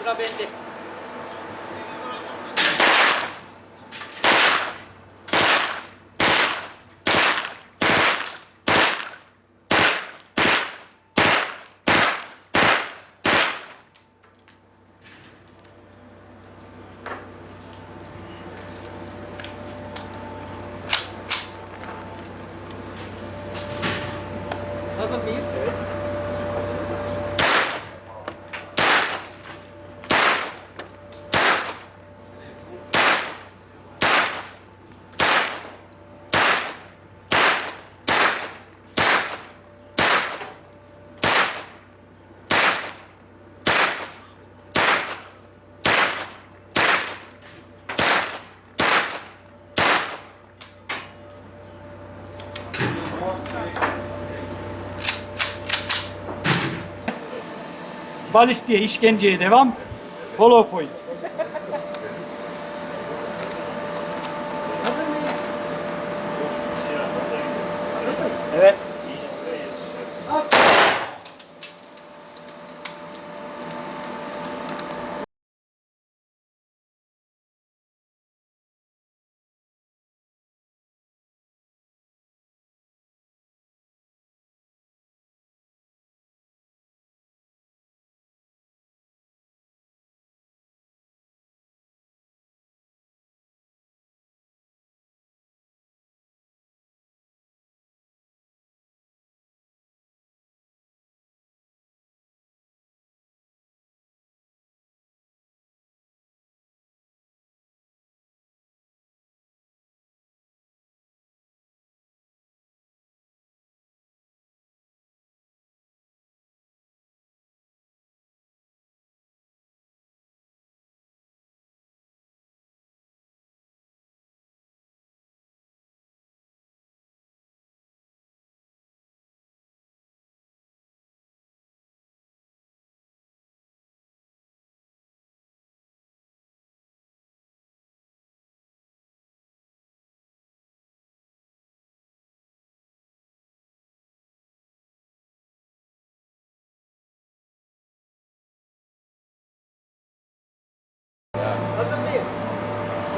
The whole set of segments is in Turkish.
スラ弁で。Balistiğe, işkenceye devam. Hollow point. Evet.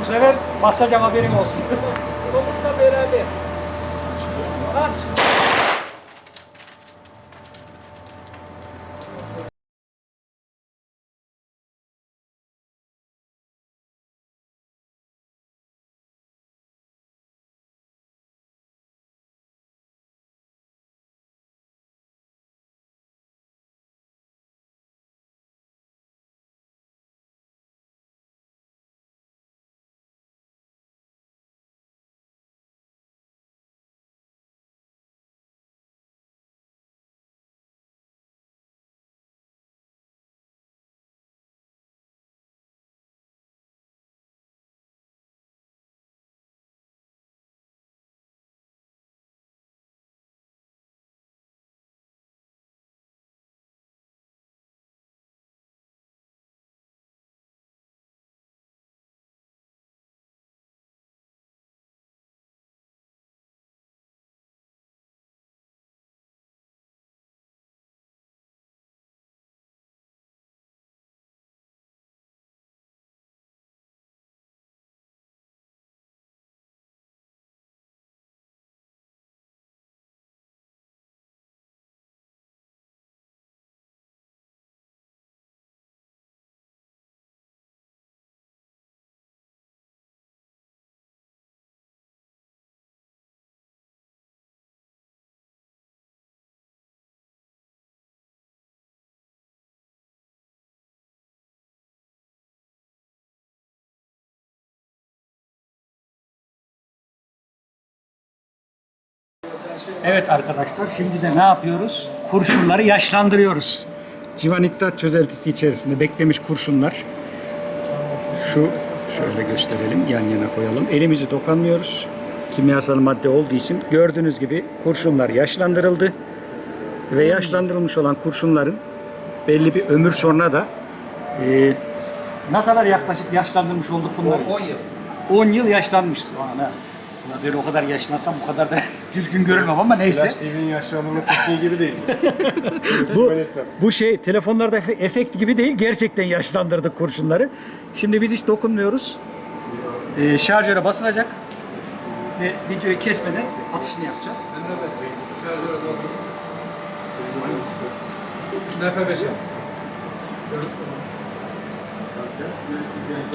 Bu sefer basacağım haberin olsun. Komutla beraber. Aç. Evet arkadaşlar şimdi de ne yapıyoruz? Kurşunları yaşlandırıyoruz. Civanittat çözeltisi içerisinde beklemiş kurşunlar. Şu şöyle gösterelim yan yana koyalım. Elimizi dokanmıyoruz. Kimyasal madde olduğu için gördüğünüz gibi kurşunlar yaşlandırıldı. Ve yaşlandırılmış olan kurşunların belli bir ömür sonra da e, ne kadar yaklaşık yaşlandırmış olduk bunları? 10 yıl. 10 yıl yaşlanmış. Aman ha. Ulan Ben o kadar yaşlansam bu kadar da düzgün görünmem ama neyse. Flash TV'nin yaşlandırma tekniği gibi değil. Bu, bu şey telefonlarda efe- efekt gibi değil gerçekten yaşlandırdık kurşunları. Şimdi biz hiç dokunmuyoruz. Ee, şarjöre basılacak ve videoyu kesmeden atışını yapacağız.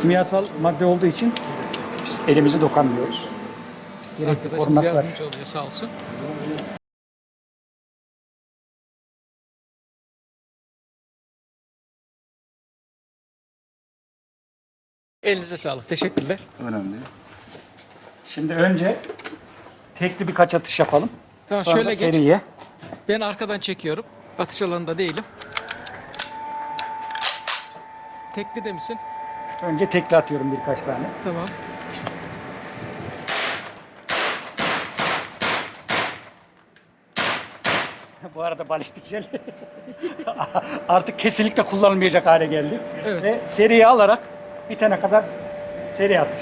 Kimyasal madde olduğu için biz elimizi dokanmıyoruz. Gerekli Arkadaşımız korunaklar. yardımcı oluyor sağ olsun. Elinize sağlık. Teşekkürler. Önemli. Şimdi önce tekli birkaç atış yapalım. Tamam, Sonra şöyle da geç. seriye. Ben arkadan çekiyorum. Atış alanında değilim. Tekli de misin? Önce tekli atıyorum birkaç tane. Tamam. Bu arada balistik jel artık kesinlikle kullanılmayacak hale geldi. Evet. Ve seriye alarak bitene kadar seri atış.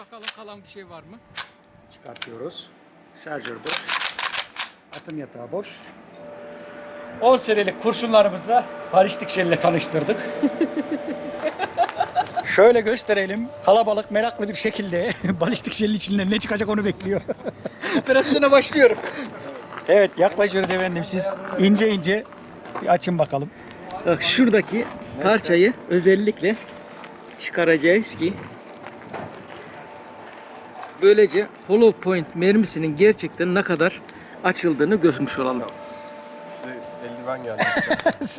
Bakalım kalan bir şey var mı? Çıkartıyoruz. Şarjör boş. Atım yatağı boş. 10 serilik kurşunlarımızla balistik jelle tanıştırdık. Şöyle gösterelim. Kalabalık meraklı bir şekilde balistik jelin içinden ne çıkacak onu bekliyor. Operasyona başlıyorum. evet yaklaşıyoruz efendim. Siz ince ince bir açın bakalım. Bak şuradaki parçayı özellikle çıkaracağız ki böylece hollow point mermisinin gerçekten ne kadar açıldığını görmüş olalım. Size eldiven geldi.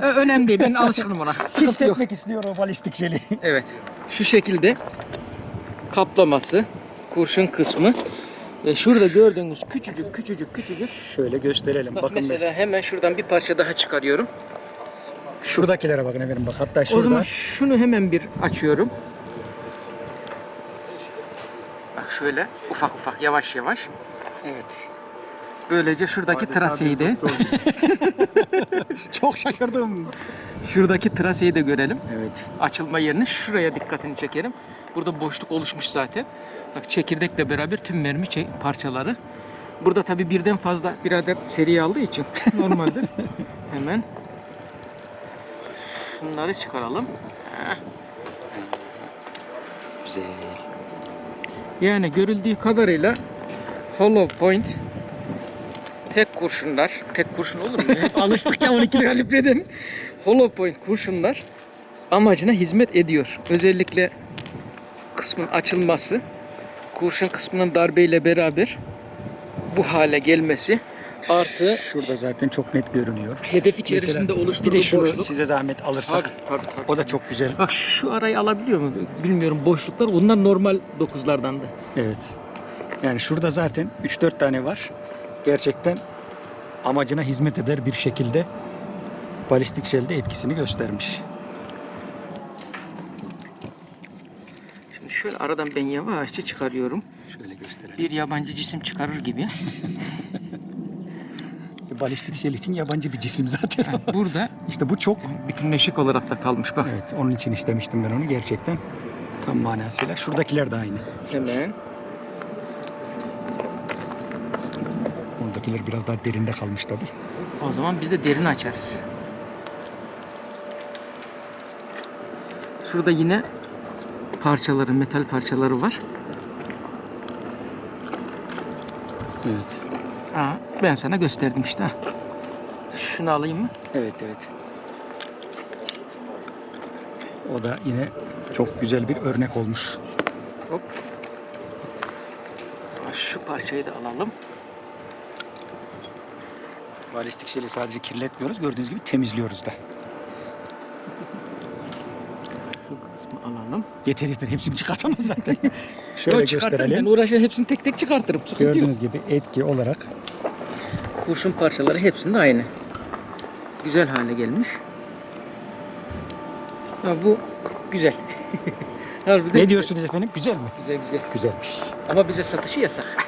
Ö- Önemli değil. Ben alışkınım ona. Sıkıntı yok. Hissetmek istiyor o balistik jeli. Evet. Şu şekilde kaplaması, kurşun kısmı ve şurada gördüğünüz küçücük küçücük küçücük Şöyle gösterelim. Bak bakın mesela hemen şuradan bir parça daha çıkarıyorum. Şuradakilere bakın efendim bak hatta şurada. O zaman şunu hemen bir açıyorum. Bak şöyle ufak ufak yavaş yavaş. Evet. Böylece şuradaki traseyi de Çok şaşırdım. şuradaki traseyi de görelim. Evet. Açılma yerini şuraya dikkatini çekelim. Burada boşluk oluşmuş zaten. Bak çekirdekle beraber tüm mermi parçaları. Burada tabi birden fazla birader seri aldığı için normaldir. Hemen şunları çıkaralım. Heh. Güzel. Yani görüldüğü kadarıyla hollow point tek kurşunlar, tek kurşun olur mu? Alıştık ya 12 kalibreden. Hollow point kurşunlar amacına hizmet ediyor. Özellikle kısmın açılması, kurşun kısmının darbeyle beraber bu hale gelmesi artı Şurada zaten çok net görünüyor. hedef içerisinde Mesela oluşturduğu bir de şunu boşluk. size zahmet alırsak. Tabii, tabii, tabii. O da çok güzel. Bak şu arayı alabiliyor mu? Bilmiyorum boşluklar. Bunlar normal dokuzlardandı. Evet. Yani şurada zaten 3-4 tane var. Gerçekten amacına hizmet eder bir şekilde balistik jelde etkisini göstermiş. Şimdi şöyle aradan ben yavaşça çıkarıyorum. Şöyle gösterelim. Bir yabancı cisim çıkarır gibi. Balistik jel için yabancı bir cisim zaten. Burada işte bu çok bütünleşik olarak da kalmış bak. Evet, onun için istemiştim ben onu gerçekten. Tam manasıyla. Şuradakiler de aynı. Hemen. Oradakiler biraz daha derinde kalmış tabii. O zaman biz de derini açarız. Şurada yine parçaları, metal parçaları var. Evet. Aa, ben sana gösterdim işte. ha. Şunu alayım mı? Evet, evet. O da yine çok güzel bir örnek olmuş. Hop. Şu parçayı da alalım. Balistik jeli sadece kirletmiyoruz, gördüğünüz gibi temizliyoruz da. Şu kısmı alalım. Yeter yeter, hepsini çıkartamaz zaten. Şöyle Yok, çıkartırım Ben gösterelim. uğraşır hepsini tek tek çıkartırım. Sıkıntı yok. Gördüğünüz gibi etki olarak Kurşun parçaları hepsinde aynı. Güzel hale gelmiş. Ha, bu güzel. Harbiden ne diyorsunuz efendim? Güzel mi? Güzel güzel. Güzelmiş. Ama bize satışı yasak.